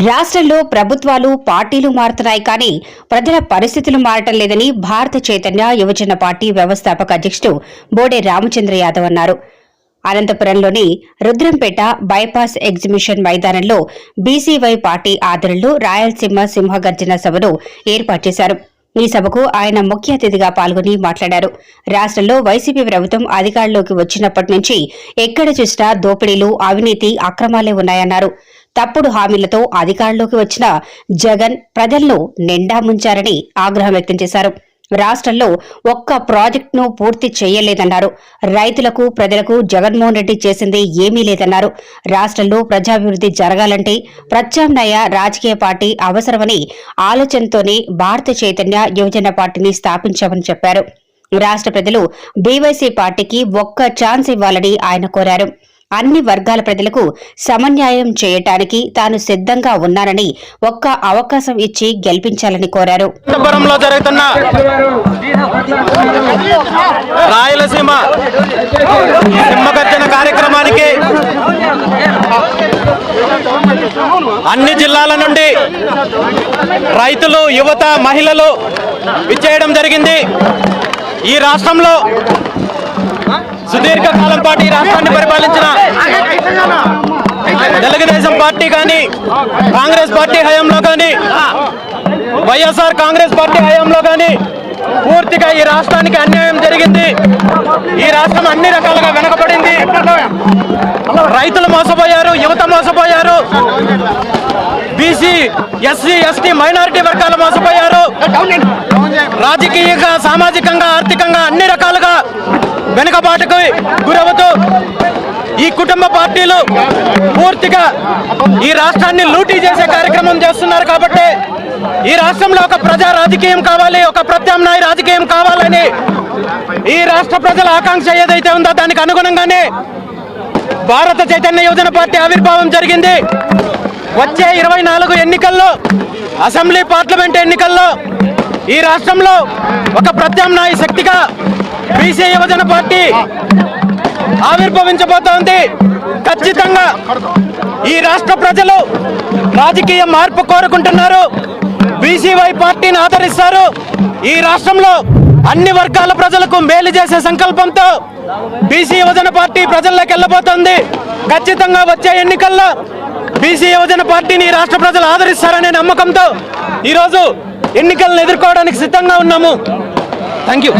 రాష్ట్రంలో ప్రభుత్వాలు పార్టీలు మారుతున్నాయి కానీ ప్రజల పరిస్థితులు మారటం లేదని భారత చైతన్య యువజన పార్టీ వ్యవస్థాపక అధ్యక్షుడు బోడే రామచంద్ర యాదవ్ అన్నారు. అనంతపురంలోని రుద్రంపేట బైపాస్ ఎగ్జిబిషన్ మైదానంలో బీసీవై పార్టీ ఆధ్వర్యంలో రాయలసీమ సింహగర్జన సభను ఏర్పాటు చేశారు. ఈ సభకు ఆయన ముఖ్య అతిథిగా పాల్గొని మాట్లాడారు. రాష్ట్రంలో వైసీపీ ప్రభుత్వం అధికారంలోకి వచ్చినప్పటి నుంచి ఎక్కడ చూసినా దోపిడీలు అవినీతి అక్రమాలే ఉన్నాయన్నారు. తప్పుడు హామీలతో అధికారంలోకి వచ్చిన జగన్ ప్రజలను నిండా ముంచారని ఆగ్రహం వ్యక్తం చేశారు. రాష్ట్రంలో ఒక్క ప్రాజెక్టును పూర్తి చేయలేదన్నారు. రైతులకు ప్రజలకు జగన్మోహన్ రెడ్డి చేసింది ఏమీ లేదన్నారు. రాష్ట్రంలో ప్రజాభివృద్ధి జరగాలంటే ప్రత్యామ్నాయ రాజకీయ పార్టీ అవసరమని ఆలోచనతోనే భారత చైతన్య యువజన పార్టీని స్థాపించామని చెప్పారు. రాష్ట్ర ప్రజలు బీవైసీ పార్టీకి ఒక్క ఛాన్స్ ఇవ్వాలని ఆయన కోరారు. అన్ని వర్గాల ప్రజలకు సమన్యాయం చేయటానికి తాను సిద్ధంగా ఉన్నానని ఒక్క అవకాశం ఇచ్చి గెలిపించాలని కోరారు. జరుగుతున్న రాయలసీమ సింహగర్జన కార్యక్రమానికి అన్ని జిల్లాల నుండి రైతులు యువత మహిళలు విచ్చేయడం జరిగింది. ఈ రాష్ట్రంలో సుదీర్ఘకాలం పాటు ఈ రాష్ట్రాన్ని పరిపాలించిన తెలుగుదేశం పార్టీ కానీ కాంగ్రెస్ పార్టీ హయాంలో కానీ వైఎస్ఆర్ కాంగ్రెస్ పార్టీ హయాంలో కానీ పూర్తిగా ఈ రాష్ట్రానికి అన్యాయం జరిగింది. ఈ రాష్ట్రం అన్ని రకాలుగా వెనకబడింది. రైతులు మోసపోయారు యువత మోసపోయారు. బీసీ ఎస్సీ ఎస్టీ మైనారిటీ వర్గాలు మోసపోయారు. రాజకీయంగా సామాజికంగా ఆర్థికంగా అన్ని రకాలుగా వెనుకబాటుకు గురవుతూ కుటుంబ పార్టీలు పూర్తిగా ఈ రాష్ట్రాన్ని లూటీ చేసే కార్యక్రమం చేస్తున్నారు కాబట్టి ఈ రాష్ట్రంలో ఒక ప్రజా రాజకీయం కావాలి ఒక ప్రత్యామ్నాయ రాజకీయం కావాలని ఈ రాష్ట్ర ప్రజల ఆకాంక్ష ఏదైతే ఉందో దానికి అనుగుణంగానే భారత చైతన్య యువజన పార్టీ ఆవిర్భావం జరిగింది. వచ్చే ఇరవై నాలుగు ఎన్నికల్లో అసెంబ్లీ పార్లమెంట్ ఎన్నికల్లో ఈ రాష్ట్రంలో ఒక ప్రత్యామ్నాయ శక్తిగా బీసీ యువజన పార్టీ ఆవిర్భవించబోతోంది. ఖచ్చితంగా ఈ రాష్ట్ర ప్రజలు రాజకీయ మార్పు కోరుకుంటున్నారు. బీసీవై పార్టీని ఆదరిస్తారు. ఈ రాష్ట్రంలో అన్ని వర్గాల ప్రజలకు మేలు చేసే సంకల్పంతో బీసీ యువజన పార్టీ ప్రజల్లోకి వెళ్ళబోతోంది. ఖచ్చితంగా వచ్చే ఎన్నికల్లో బీసీ యువజన పార్టీని రాష్ట్ర ప్రజలు ఆదరిస్తారనే నమ్మకంతో ఈరోజు ఎన్నికలను ఎదుర్కోవడానికి సిద్ధంగా ఉన్నాము. Thank you